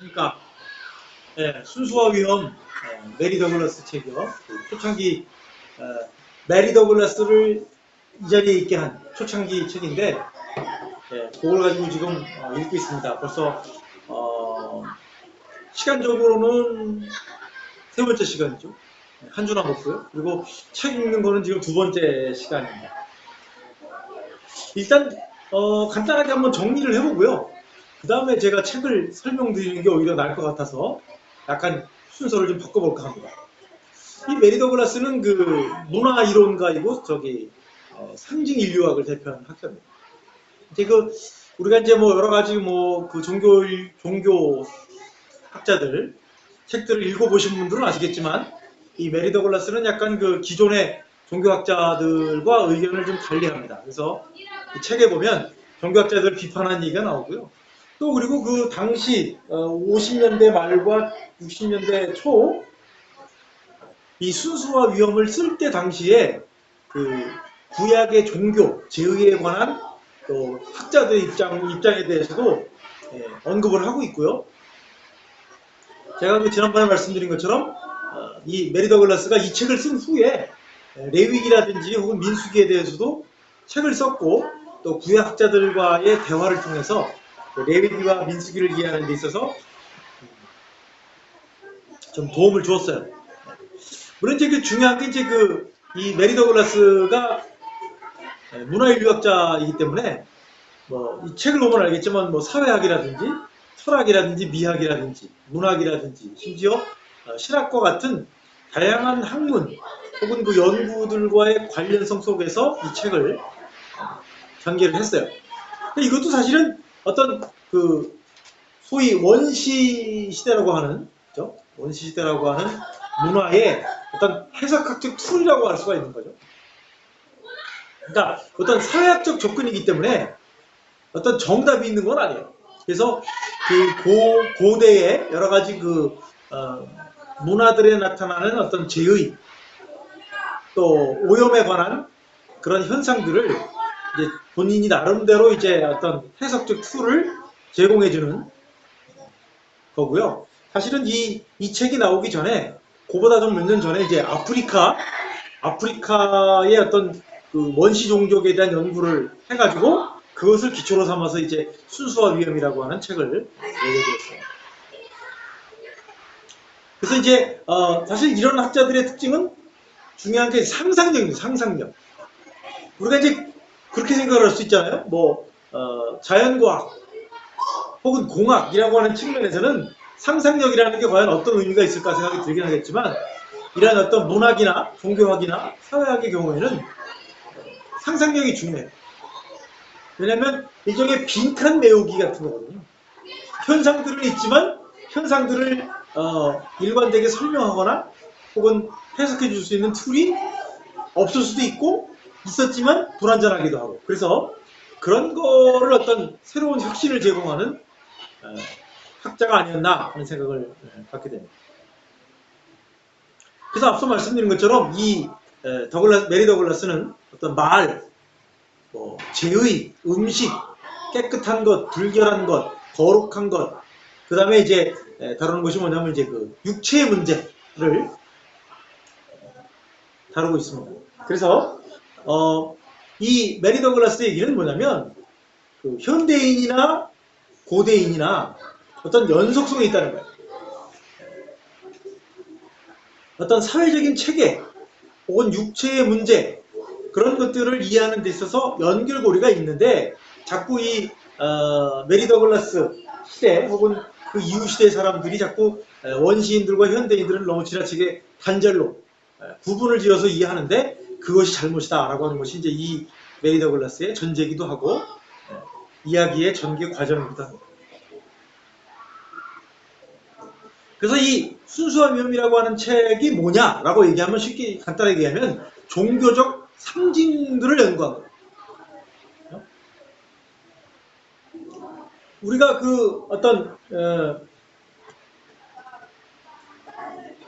그러니까 예, 순수와 위험 예, 메리 더글라스 책이요. 그 초창기 어, 메리 더글라스를 이 자리에 있게 한 초창기 책인데 예, 그걸 가지고 지금 어, 읽고 있습니다. 벌써 어, 시간적으로는 세 번째 시간이죠. 한주 남았고요. 그리고 책 읽는 거는 지금 두 번째 시간입니다. 일단 어, 간단하게 한번 정리를 해보고요. 그 다음에 제가 책을 설명드리는 게 오히려 나을 것 같아서 약간 순서를 좀 바꿔볼까 합니다. 이 메리 더글라스는 그 문화 이론가이고 저기 어, 상징 인류학을 대표하는 학자입니다. 이제 그 우리가 이제 뭐 여러 가지 뭐 그 종교 종교 학자들 책들을 읽어보신 분들은 아시겠지만 이 메리 더글라스는 약간 그 기존의 종교학자들과 의견을 좀 달리합니다. 그래서 이 책에 보면 종교학자들 비판한 얘기가 나오고요. 또 그리고 그 당시 50년대 말과 60년대 초 이 순수와 위험을 쓸 때 당시에 그 구약의 종교 제의에 관한 또 학자들의 입장 입장에 대해서도 예, 언급을 하고 있고요. 제가 그 지난번에 말씀드린 것처럼 어, 이 메리 더 글라스가 이 책을 쓴 후에 레위기라든지 혹은 민수기에 대해서도 책을 썼고 또 구약학자들과의 대화를 통해서 레위기와 민수기를 이해하는 데 있어서 좀 도움을 주었어요. 물론 이제 그 중요한 게 이제 그 이 메리 더글라스가 문화인류학자이기 때문에 뭐 이 책을 보면 알겠지만 뭐 사회학이라든지 철학이라든지 미학이라든지 문학이라든지 심지어 어, 신학과 같은 다양한 학문 혹은 그 연구들과의 관련성 속에서 이 책을 전개를 했어요. 이것도 사실은 어떤 그 소위 원시 시대라고 하는 그죠? 원시 시대라고 하는 문화의 어떤 해석학적 툴이라고 할 수가 있는 거죠. 그러니까 어떤 사회학적 접근이기 때문에 어떤 정답이 있는 건 아니에요. 그래서 그 고, 고대의 여러 가지 그 어, 문화들에 나타나는 어떤 제의 또 오염에 관한 그런 현상들을 이제 본인이 나름대로 이제 어떤 해석적 툴을 제공해주는 거고요. 사실은 이, 이 책이 나오기 전에, 그보다 좀 몇 년 전에 이제 아프리카, 아프리카의 어떤 그 원시 종족에 대한 연구를 해가지고 그것을 기초로 삼아서 이제 순수와 위험이라고 하는 책을 되었어요. 그래서 이제, 어, 사실 이런 학자들의 특징은 중요한 게 상상력입니다, 상상력. 우리가 이제 그렇게 생각을 할수 있잖아요. 뭐, 어, 자연과학, 혹은 공학이라고 하는 측면에서는 상상력이라는 게 과연 어떤 의미가 있을까 생각이 들긴 하겠지만 이러한 어떤 문학이나 종교학이나 사회학의 경우에는 상상력이 중요해요. 왜냐하면 일종의 빈칸 메우기 같은 거거든요. 현상들은 있지만 현상들을 어, 일관되게 설명하거나 혹은 해석해 줄 수 있는 툴이 없을 수도 있고 있었지만 불완전하기도 하고 그래서 그런 거를 어떤 새로운 혁신을 제공하는 어, 학자가 아니었나 하는 생각을 예, 갖게 됩니다. 그래서 앞서 말씀드린 것처럼 이 에, 더글라 메리 더글라스는 어떤 말, 뭐 제의, 음식, 깨끗한 것, 불결한 것, 거룩한 것, 그 다음에 이제 에, 다루는 것이 뭐냐면 이제 그 육체의 문제를 다루고 있습니다. 그래서 어, 이 메리 더글라스 얘기는 뭐냐면 그 현대인이나 고대인이나 어떤 연속성이 있다는 거예요. 어떤 사회적인 체계 혹은 육체의 문제 그런 것들을 이해하는 데 있어서 연결고리가 있는데 자꾸 이 어, 메리 더글라스 시대 혹은 그 이후 시대 사람들이 자꾸 원시인들과 현대인들을 너무 지나치게 단절로 구분을 지어서 이해하는데 그것이 잘못이다라고 하는 것이 이제 이 메리 더글라스의 전제기도 하고 이야기의 전개 과정이기도 합니다. 그래서 이 순수한 위험이라고 하는 책이 뭐냐라고 얘기하면 쉽게 간단하게 얘기하면 종교적 상징들을 연구한 거예요. 우리가 그 어떤 어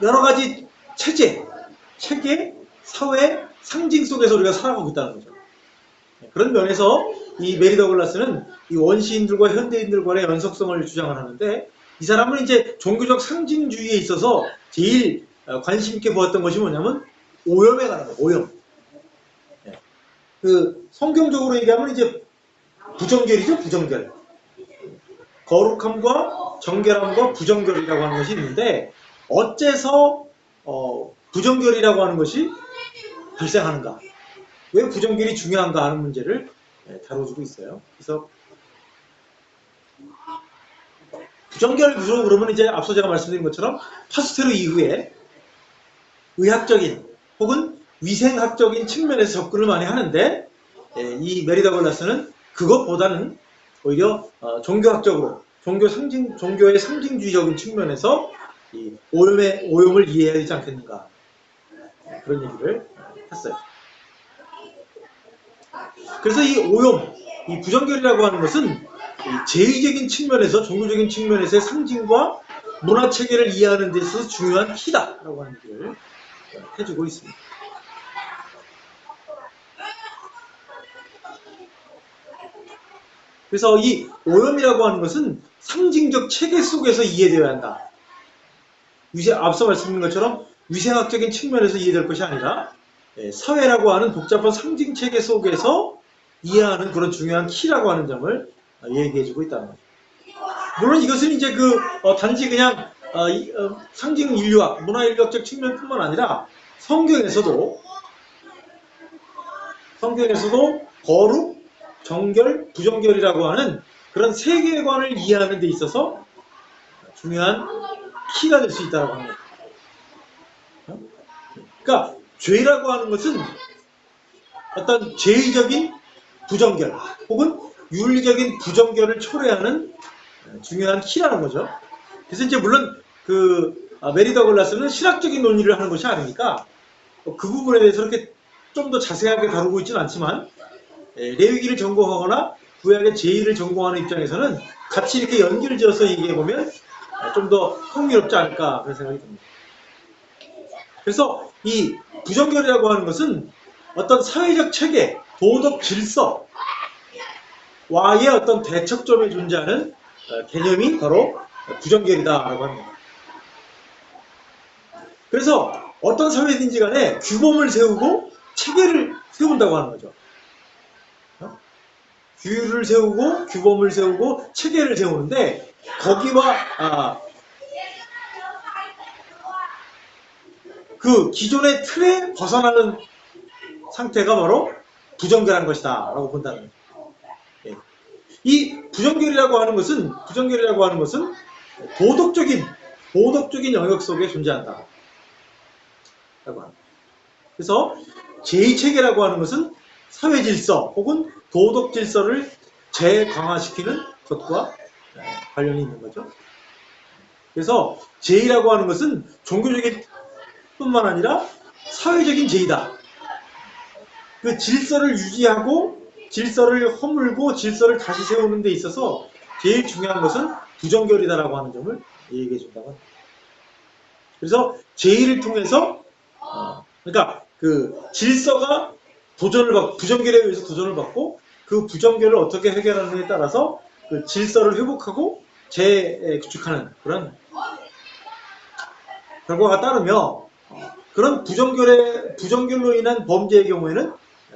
여러 가지 체제, 체계, 사회, 상징 속에서 우리가 살아가고 있다는 거죠. 그런 면에서 이 메리 더글라스는 이 원시인들과 현대인들 간의 연속성을 주장을 하는데 이 사람은 이제 종교적 상징주의에 있어서 제일 어, 관심 있게 보았던 것이 뭐냐면 오염에 관한 거, 오염. 예. 그 성경적으로 얘기하면 이제 부정결이죠, 부정결. 거룩함과 정결함과 부정결이라고 하는 것이 있는데 어째서 어, 부정결이라고 하는 것이 발생하는가? 왜 부정결이 중요한가 하는 문제를 예, 다뤄주고 있어요. 그래서 부정결 구조 그러면 이제 앞서 제가 말씀드린 것처럼 파스테르 이후에 의학적인 혹은 위생학적인 측면에서 접근을 많이 하는데 예, 이 메리다 걸라스는 그것보다는 오히려 어, 종교학적으로 종교 상징 종교의 상징주의적인 측면에서 이 오염의 오염을 이해해야 되지 않겠는가 예, 그런 얘기를 했어요. 그래서 이 오염, 이 부정결이라고 하는 것은 이 제의적인 측면에서 종교적인 측면에서의 상징과 문화 체계를 이해하는 데 있어서 중요한 키다라고 하는 얘기를 해주고 있습니다. 그래서 이 오염이라고 하는 것은 상징적 체계 속에서 이해되어야 한다. 위생, 앞서 말씀드린 것처럼 위생학적인 측면에서 이해될 것이 아니라 예, 사회라고 하는 복잡한 상징 체계 속에서 이해하는 그런 중요한 키라고 하는 점을 어, 얘기해주고 있다는 거죠. 물론 이것은 이제 그 어, 단지 그냥 어, 이, 어, 상징 인류학, 문화 인류학적 측면뿐만 아니라 성경에서도 성경에서도 거룩, 정결, 부정결이라고 하는 그런 세계관을 이해하는 데 있어서 중요한 키가 될 수 있다고 합니다. 어? 그러니까 죄라고 하는 것은 어떤 제의적인 부정결 혹은 윤리적인 부정결을 초래하는 중요한 키라는 거죠. 그래서 이제 물론 그 아, 메리 더 글라스는 신학적인 논의를 하는 것이 아니니까 그 부분에 대해서 이렇게 좀 더 자세하게 다루고 있지는 않지만 예, 레위기를 전공하거나 구약의 제의를 전공하는 입장에서는 같이 이렇게 연기를 지어서 얘기해 보면 좀 더 흥미롭지 않을까 그런 생각이 듭니다. 그래서 이 부정결이라고 하는 것은 어떤 사회적 체계, 도덕 질서, 와의 어떤 대척점에 존재하는 어, 개념이 바로 부정결이다라고 합니다. 그래서 어떤 사회든지 간에 규범을 세우고 체계를 세운다고 하는 거죠. 어? 규율을 세우고 규범을 세우고 체계를 세우는데 거기와 아, 그 기존의 틀에 벗어나는 상태가 바로 부정결한 것이다 라고 본다는. 예. 이 부정결이라고 하는 것은 부정결이라고 하는 것은 도덕적인 도덕적인 영역 속에 존재한다. 라고 합니다. 그래서 제2체계라고 하는 것은 사회 질서 혹은 도덕 질서를 재강화시키는 것과 관련이 있는 거죠. 그래서 제의라고 하는 것은 종교적인 뿐만 아니라 사회적인 제의다. 그 질서를 유지하고 질서를 허물고 질서를 다시 세우는 데 있어서 제일 중요한 것은 부정결이다라고 하는 점을 얘기해 준다고 합니다. 그래서 제의를 통해서 어, 그러니까 그 질서가 도전을 받고 부정결에 의해서 도전을 받고 그 부정결을 어떻게 해결하느냐에 따라서 그 질서를 회복하고 재구축하는 그런 결과가 따르며 그런 부정결의 부정결로 인한 범죄의 경우에는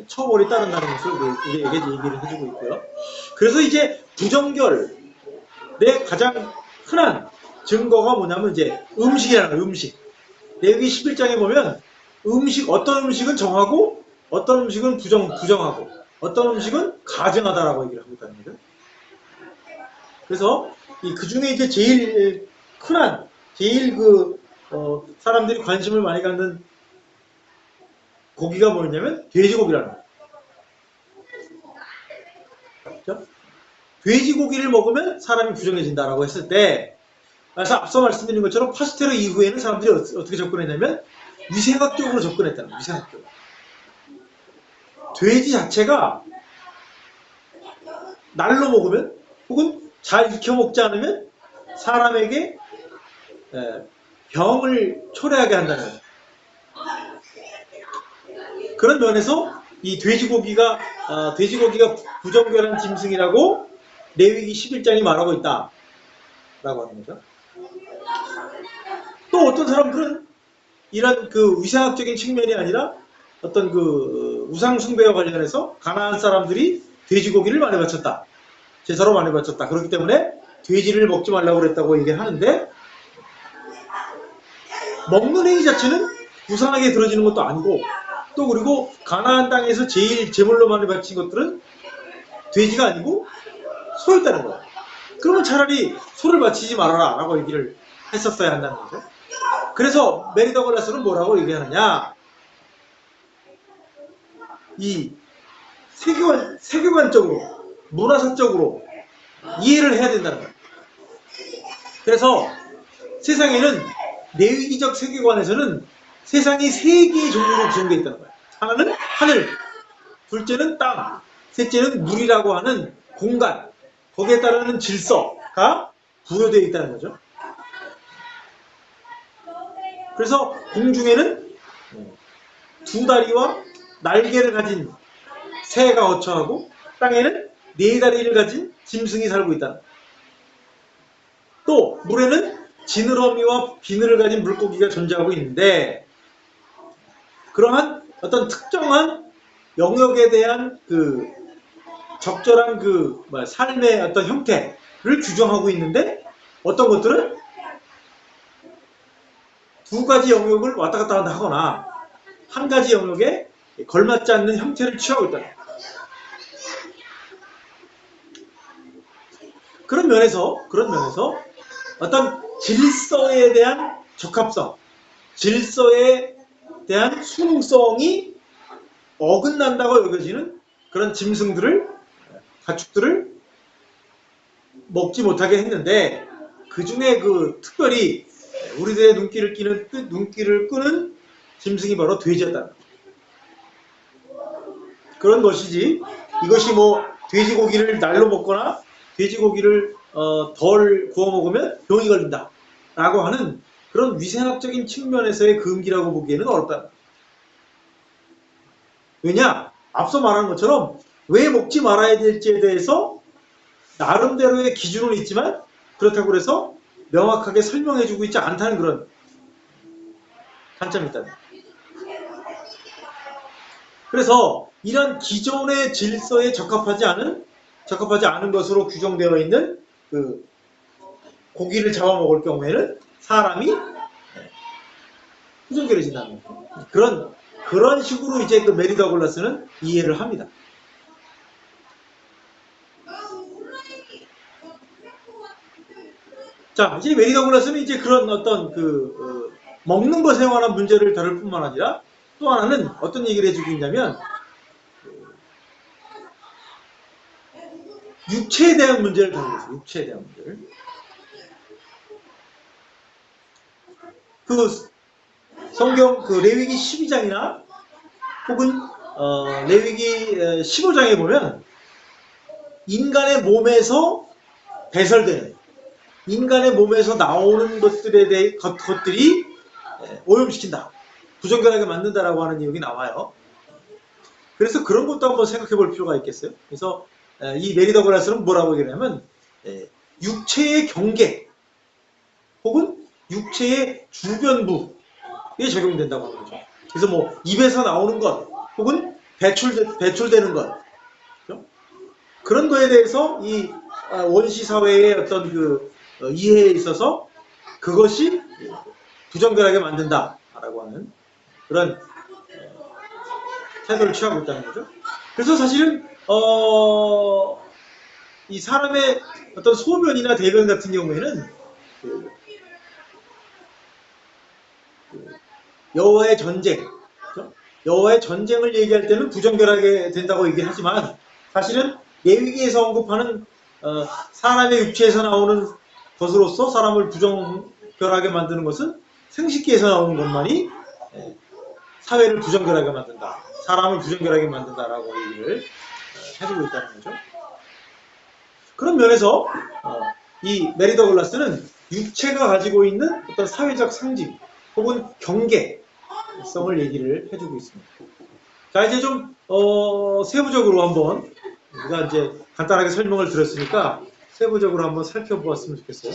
처벌이 따른다는 것을 우리에게 얘기를 해주고 있고요. 그래서 이제 부정결의 가장 흔한 증거가 뭐냐면 이제 음식이라는 음식. 내기 11장에 보면 음식 어떤 음식은 정하고 어떤 음식은 부정 부정하고 어떤 음식은 가증하다라고 얘기를 하고 거죠. 그래서 그 중에 이제 제일 흔한 제일 그 어, 사람들이 관심을 많이 갖는 고기가 뭐냐면 돼지고기라는 거예요. 그렇죠? 돼지고기를 먹으면 사람이 부정해진다라고 했을 때 그래서 앞서 말씀드린 것처럼 파스테르 이후에는 사람들이 어떻게 접근했냐면 위생학적으로 접근했다는 거예요. 위생학적으로. 돼지 자체가 날로 먹으면 혹은 잘 익혀 먹지 않으면 사람에게 병을 초래하게 한다는. 그런 면에서 이 돼지고기가 어, 돼지고기가 부정결한 짐승이라고 레위기 11장이 말하고 있다 라고 하는 거죠. 또 어떤 사람들은 이런 그 위생학적인 측면이 아니라 어떤 그 우상 숭배와 관련해서 가나안 사람들이 돼지고기를 많이 바쳤다. 제사로 많이 바쳤다. 그렇기 때문에 돼지를 먹지 말라고 그랬다고 얘기를 하는데 먹는 행위 자체는 우상하게 들어지는 것도 아니고 또 그리고 가나안 땅에서 제일 제물로 많이 바친 것들은 돼지가 아니고 소였다는 거야. 그러면 차라리 소를 바치지 말아라 라고 얘기를 했었어야 한다는 거죠. 그래서 메리더 걸라스는 뭐라고 얘기하느냐 이 세계관, 세계관적으로 문화사적으로 이해를 해야 된다는 거예요. 그래서 세상에는 내위기적 세계관에서는 세상이 세 개의 종류로 구성되어 있다는 거예요. 하나는 하늘, 둘째는 땅, 셋째는 물이라고 하는 공간, 거기에 따르는 질서가 부여되어 있다는 거죠. 그래서 공중에는 두 다리와 날개를 가진 새가 거처하고 땅에는 네 다리를 가진 짐승이 살고 있다. 또 물에는 지느러미와 비늘을 가진 물고기가 존재하고 있는데 그러한 어떤 특정한 영역에 대한 그 적절한 그 뭐야, 삶의 어떤 형태를 규정하고 있는데 어떤 것들은 두 가지 영역을 왔다 갔다 하거나 한 가지 영역에 걸맞지 않는 형태를 취하고 있다. 그런 면에서 그런 면에서 어떤 질서에 대한 적합성, 질서에 대한 수능성이 어긋난다고 여겨지는 그런 짐승들을 가축들을 먹지 못하게 했는데 그 중에 그 특별히 우리들의 눈길을 끼는 끄- 눈길을 끄는 짐승이 바로 돼지였다. 그런 것이지 이것이 뭐 돼지고기를 날로 먹거나 돼지고기를 어, 덜 구워 먹으면 병이 걸린다 라고 하는 그런 위생학적인 측면에서의 금기라고 보기에는 어렵다. 왜냐? 앞서 말한 것처럼 왜 먹지 말아야 될지에 대해서 나름대로의 기준은 있지만 그렇다고 해서 명확하게 설명해주고 있지 않다는 그런 단점이 있다. 그래서 이런 기존의 질서에 적합하지 않은 적합하지 않은 것으로 규정되어 있는 그 고기를 잡아먹을 경우에는 사람이 후정결해진다는 거. 그런 그런 식으로 이제 그 메리 더글라스는 이해를 합니다. 자, 이제 메리 더글라스는 이제 그런 어떤 그 어, 먹는 것에 관한 문제를 다룰 뿐만 아니라 또 하나는 어떤 얘기를 해주고 있냐면 육체에 대한 문제를 다루고. 육체에 대한 문제를. 그 성경 그 레위기 12장이나 혹은 어, 레위기 15장에 보면 인간의 몸에서 배설되는 인간의 몸에서 나오는 것들에 대해 것, 것들이 에, 오염시킨다. 부정결하게 만든다라고 하는 내용이 나와요. 그래서 그런 것도 한번 생각해 볼 필요가 있겠어요. 그래서 에, 이 메리 더글라스는 뭐라고 얘기하냐면 에, 육체의 경계 혹은 육체의 주변부에 적용된다고 하는 거죠. 그래서 뭐 입에서 나오는 것 혹은 배출 배출되는 것 그죠? 그런 거에 대해서 이 아, 원시 사회의 어떤 그 어, 이해에 있어서 그것이 부정결하게 만든다라고 하는 그런 어, 태도를 취하고 있다는 거죠. 그래서 사실은 어, 이 사람의 어떤 소변이나 대변 같은 경우에는 그, 그 여호와의 전쟁, 그죠? 여호와의 전쟁을 얘기할 때는 부정결하게 된다고 얘기하지만 사실은 예위기에서 언급하는 어, 사람의 육체에서 나오는 것으로서 사람을 부정결하게 만드는 것은 생식기에서 나오는 것만이 예, 사회를 부정결하게 만든다. 사람을 부정결하게 만든다라고 얘기를 어, 해주고 있다는 거죠. 그런 면에서 어, 이 메리 더글라스는 육체가 가지고 있는 어떤 사회적 상징 혹은 경계성을 얘기를 해주고 있습니다. 자 이제 좀 어, 세부적으로 한번 우리가 이제 간단하게 설명을 드렸으니까 세부적으로 한번 살펴보았으면 좋겠어요.